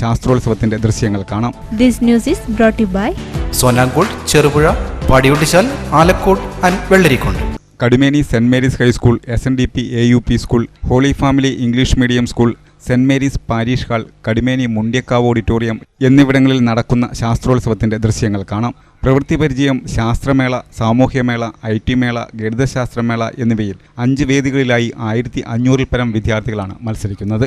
ശാസ്ത്രോത്സവത്തിന്റെ ദൃശ്യങ്ങൾ കാണാം. This news is brought by you by സോനാങ്കോട് Cherupuzha Padiyottuchal Alakode and Vellarikode Kadumeni Saint Mary's high school S N D P A U P school Holy Family English medium school Saint Mary's parish hall Kadumeni Mundiyakkavu auditorium എന്നിവിടങ്ങളിൽ നടക്കുന്ന ശാസ്ത്രോത്സവത്തിന്റെ ദൃശ്യങ്ങൾ കാണാം. പ്രവൃത്തി പരിചയം ശാസ്ത്രമേള സാമൂഹ്യമേള I T മേള ഗണിതശാസ്ത്രമേള എന്നിവയിൽ അഞ്ച് വേദികളിലായി ആയിരത്തി അഞ്ഞൂറിൽ പരം വിദ്യാർത്ഥികളാണ് മത്സരിക്കുന്നത്.